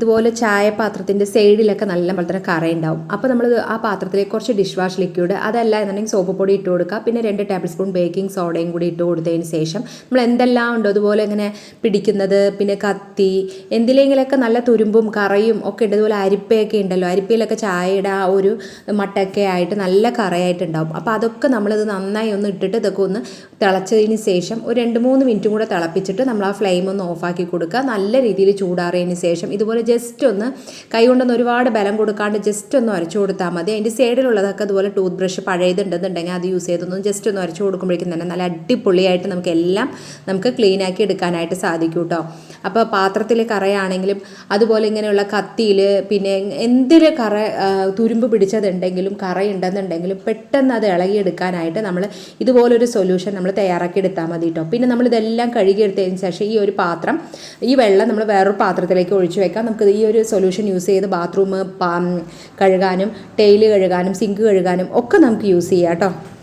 ഇതുപോലെ ചായ പാത്രത്തിന്റെ സൈഡിലൊക്കെ നല്ല പോലെ തന്നെ കറയുണ്ടാവും. അപ്പോൾ നമ്മൾ ആ പാത്രത്തിലേക്ക് കുറച്ച് ഡിഷ് വാഷ് ലിക്വിഡ് അതല്ല എന്നുണ്ടെങ്കിൽ സോപ്പ് പൊടി ഇട്ട് കൊടുക്കുക. പിന്നെ രണ്ട് ടേബിൾ സ്പൂൺ ബേക്കിംഗ് സോഡയും കൂടി ഇട്ട് കൊടുത്തതിന് ശേഷം നമ്മൾ എന്തെല്ലാം ഉണ്ടോ അതുപോലെ ഇങ്ങനെ പിടിക്കുന്നത് പിന്നെ കത്തി എന്തിലെങ്കിലൊക്കെ നല്ല തുരുമ്പും കറയും ഒക്കെ ഉണ്ട് അതുപോലെ അരിപ്പയൊക്കെ ഉണ്ടല്ലോ അരിപ്പയിലൊക്കെ ചായയുടെ ആ ഒരു മട്ടൊക്കെ ആയിട്ട് നല്ല കറയായിട്ടുണ്ടാവും. അപ്പോൾ അതൊക്കെ നമ്മളിത് നന്നായി ഒന്ന് ഇട്ടിട്ട് ഇതൊക്കെ ഒന്ന് തിളച്ചതിന് ശേഷം ഒരു രണ്ട് മൂന്ന് മിനിറ്റും കൂടെ തിളപ്പിച്ചിട്ട് നമ്മൾ ആ ഫ്ലെയിം ഒന്ന് ഓഫാക്കി കൊടുക്കുക. നല്ല രീതിയിൽ ചൂടാറിയതിന് ശേഷം ഇതുപോലെ ജസ്റ്റ് ഒന്ന് കൈ കൊണ്ടൊന്ന് ഒരുപാട് ബലം കൊടുക്കാണ്ട് ജസ്റ്റ് ഒന്ന് അരച്ചു കൊടുത്താൽ മതി. അതിന്റെ സൈഡിലുള്ളതൊക്കെ അതുപോലെ ടൂത്ത് ബ്രഷ് പഴയതുണ്ടെന്നുണ്ടെങ്കിൽ അത് യൂസ് ചെയ്തൊന്നും ജസ്റ്റ് ഒന്ന് അരച്ചു കൊടുക്കുമ്പോഴേക്കും തന്നെ നല്ല അടിപൊളിയായിട്ട് നമുക്ക് എല്ലാം നമുക്ക് ക്ലീൻ ആക്കി എടുക്കാനായിട്ട് സാധിക്കും കേട്ടോ അപ്പോൾ പാത്രത്തിൽ കറയാണെങ്കിലും അതുപോലെ ഇങ്ങനെയുള്ള കത്തിയിൽ പിന്നെ എന്തിൽ കറ തുരുമ്പ് പിടിച്ചതുണ്ടെങ്കിലും കറയുണ്ടെന്നുണ്ടെങ്കിലും പെട്ടെന്ന് അത് ഇളകിയെടുക്കാനായിട്ട് നമ്മൾ ഇതുപോലൊരു സൊല്യൂഷൻ നമ്മൾ തയ്യാറാക്കി എടുത്താൽ മതി കേട്ടോ പിന്നെ നമ്മൾ ഇതെല്ലാം കഴുകിയെടുത്തതിന് ശേഷം ഈ ഒരു പാത്രം ഈ വെള്ളം നമ്മൾ വേറൊരു പാത്രത്തിലേക്ക് ഒഴിച്ചു വെക്കാം. നമുക്ക് ഈ ഒരു സൊല്യൂഷൻ യൂസ് ചെയ്ത് ബാത്റൂം കഴുകാനും ടൈൽ കഴുകാനും സിങ്ക് കഴുകാനും ഒക്കെ നമുക്ക് യൂസ് ചെയ്യാം കേട്ടോ.